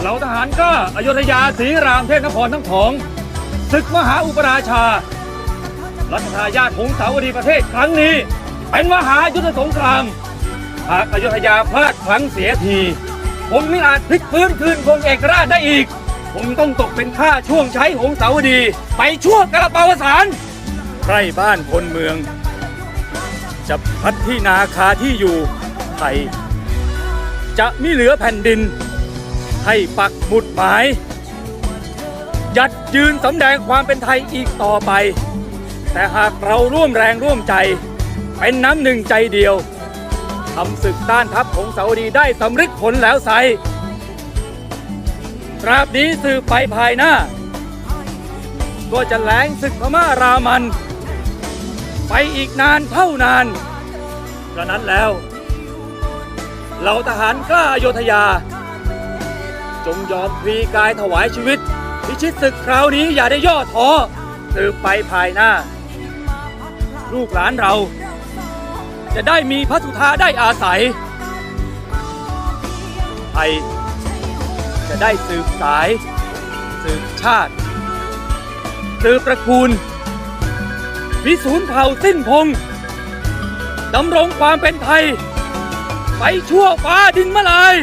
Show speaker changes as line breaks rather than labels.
เหล่าทหารกล้าอยุธยาศรีรามเทพนครทั้งของศึกมหาอุปราชา รัชทายาทหงสาวดีประเทศครั้งนี้ เป็นมหายุทธสงคราม หากอยุธยาพลาดพลั้งเสียทีผมไม่อาจพลิกฟื้นคืนคงเอกราชได้อีก ผมต้องตกเป็นข้าช่วงใช้หงสาวดี ไปชั่วกระเปาวสารใกล้บ้านคนเมือง จะพัดที่นาคาที่อยู่ไทยจะไม่เหลือแผ่นดิน ให้ปักหมุดหมาย ยัดยืนสำแดงความเป็นไทยอีกต่อไป แต่หากเราร่วมแรงร่วมใจ เป็นน้ำหนึ่งใจเดียวทำศึกต้านทัพของสาวดีได้สำเร็จผลแล้วไซตราบนี้สืบไปภายหน้า ก็จะแหลงศึกพม่ารามัน ไปอีกนานเท่านานกระนั้นแล้ว เหล่าทหารกล้าอโยธยา จงยอมพลีกายถวายชีวิต พิชิตศึกคราวนี้อย่าได้ย่อท้อสืบไปภายหน้า ลูกหลานเรา จะได้มีพระสุธาได้อาศัยไทยจะได้สืบสาย สืบชาติ สืบตระกูล วิสูญเผ่าสิ้นพงดำรงความเป็นไทย ไปชั่วฟ้าดินมะลาย